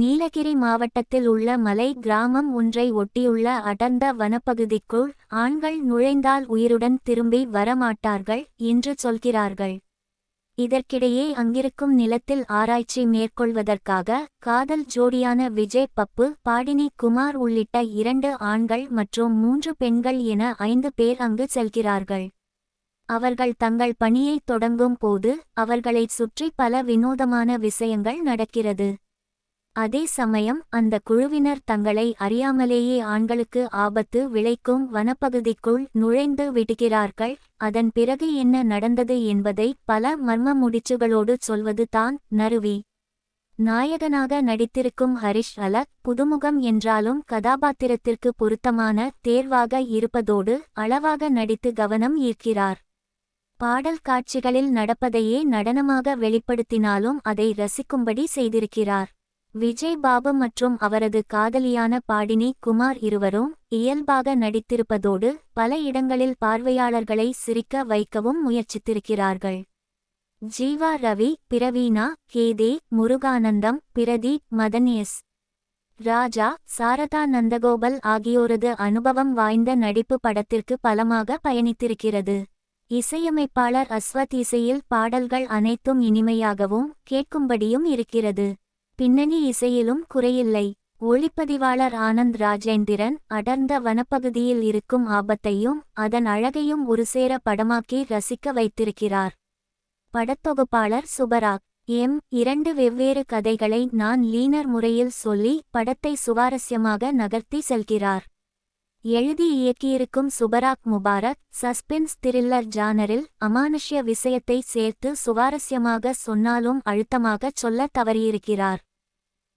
நீலகிரி மாவட்டத்தில் உள்ள மலை கிராமம் ஒன்றை ஒட்டியுள்ள அடர்ந்த வனப்பகுதிக்குள் ஆண்கள் நுழைந்தால் உயிருடன் திரும்பி வரமாட்டார்கள் என்று சொல்கிறார்கள். இதற்கிடையே அங்கிருக்கும் நிலத்தில் ஆராய்ச்சி மேற்கொள்வதற்காக காதல் ஜோடியான விஜய் பப்பு பாடினி குமார் உள்ளிட்ட இரண்டு ஆண்கள் மற்றும் மூன்று பெண்கள் என ஐந்து பேர் அங்கு செல்கிறார்கள். அவர்கள் தங்கள் பணியை தொடங்கும் போது அவர்களைச் சுற்றி பல வினோதமான விஷயங்கள் நடக்கிறது. அதே சமயம் அந்த குழுவினர் தங்களை அறியாமலேயே ஆண்களுக்கு ஆபத்து விளைக்கும் வனப்பகுதிக்குள் நுழைந்து விடுகிறார்கள். அதன் பிறகு என்ன நடந்தது என்பதை பல மர்ம முடிச்சுகளோடு சொல்வது தான் நருவி நாயகனாக நடித்திருக்கும் ஹரிஷ் அலக் புதுமுகம் என்றாலும் கதாபாத்திரத்திற்கு பொருத்தமான தேர்வாக இருப்பதோடு அளவாக நடித்து கவனம் ஈர்க்கிறார். பாடல் காட்சிகளில் நடப்பதையே நடனமாக வெளிப்படுத்தினாலும் அதை ரசிக்கும்படி செய்திருக்கிறார். விஜய் பாபு மற்றும் அவரது காதலியான பாடினி குமார் இருவரும் இயல்பாக நடித்திருப்பதோடு பல இடங்களில் பார்வையாளர்களை சிரிக்க வைக்கவும் முயற்சித்திருக்கிறார்கள். ஜீவா ரவி பிரவீனா கேதே முருகானந்தம் பிரதீப் மதன் எஸ். ராஜா சாரதா நந்தகோபல் ஆகியோரது அனுபவம் வாய்ந்த நடிப்பு படத்திற்கு பலமாக பயணித்திருக்கிறது. இசையமைப்பாளர் அஸ்வத் இசையில் பாடல்கள் அனைத்தும் இனிமையாகவும் கேட்கும்படியும் இருக்கிறது. பின்னணி இசையிலும் குறையில்லை. ஒளிப்பதிவாளர் ஆனந்த் ராஜேந்திரன் அடர்ந்த வனப்பகுதியில் இருக்கும் ஆபத்தையும் அதன் அழகையும் ஒருசேர படமாக்கி ரசிக்க வைத்திருக்கிறார். படத்தொகுப்பாளர் சுபராக். எம். இரண்டு வெவ்வேறு கதைகளை நான் லீனர் முறையில் சொல்லி படத்தை சுவாரஸ்யமாக நகர்த்தி செல்கிறார். எழுதி இயக்கியிருக்கும் சுபராக் முபாரக் சஸ்பென்ஸ் த்ரில்லர் ஜானரில் அமானுஷ்ய விஷயத்தை சேர்த்து சுவாரஸ்யமாக சொன்னாலும் அழுத்தமாகச் சொல்ல தவறியிருக்கிறார்.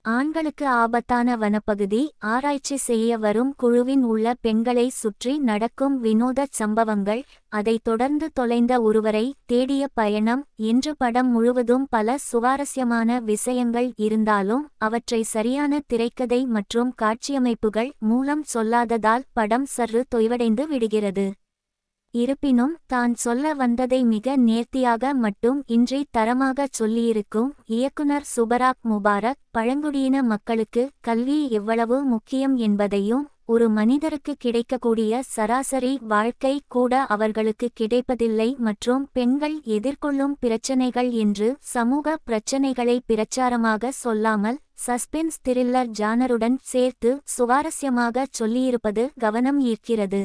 ஆண்களுக்கு ஆபத்தான வனப்பகுதி ஆராய்ச்சி செய்ய வரும் குழுவின் உள்ள பெண்களை சுற்றி நடக்கும் வினோதச் சம்பவங்கள் அதைத் தொடர்ந்து தொலைந்த ஒருவரை தேடிய பயணம் என்று படம் முழுவதும் பல சுவாரஸ்யமான விஷயங்கள் இருந்தாலும் அவற்றை சரியான திரைக்கதை மற்றும் காட்சியமைப்புகள் மூலம் சொல்லாததால் படம் சற்று தொய்வடைந்து விடுகிறது. இருப்பினும் தான் சொல்ல வந்ததை மிக நேர்த்தியாக மட்டும் இன்றி தரமாகச் சொல்லியிருக்கும் இயக்குனர் சுபராக் முபாரக் பழங்குடியின மக்களுக்கு கல்வி எவ்வளவு முக்கியம் என்பதையும் ஒரு மனிதருக்கு கிடைக்கக்கூடிய சராசரி வாழ்க்கை கூட அவர்களுக்கு கிடைப்பதில்லை மற்றும் பெண்கள் எதிர்கொள்ளும் பிரச்சனைகள் என்று சமூக பிரச்சனைகளை பிரச்சாரமாக சொல்லாமல் சஸ்பென்ஸ் திரில்லர் ஜானருடன் சேர்த்து சுவாரஸ்யமாக சொல்லியிருப்பது கவனம் ஈர்க்கிறது.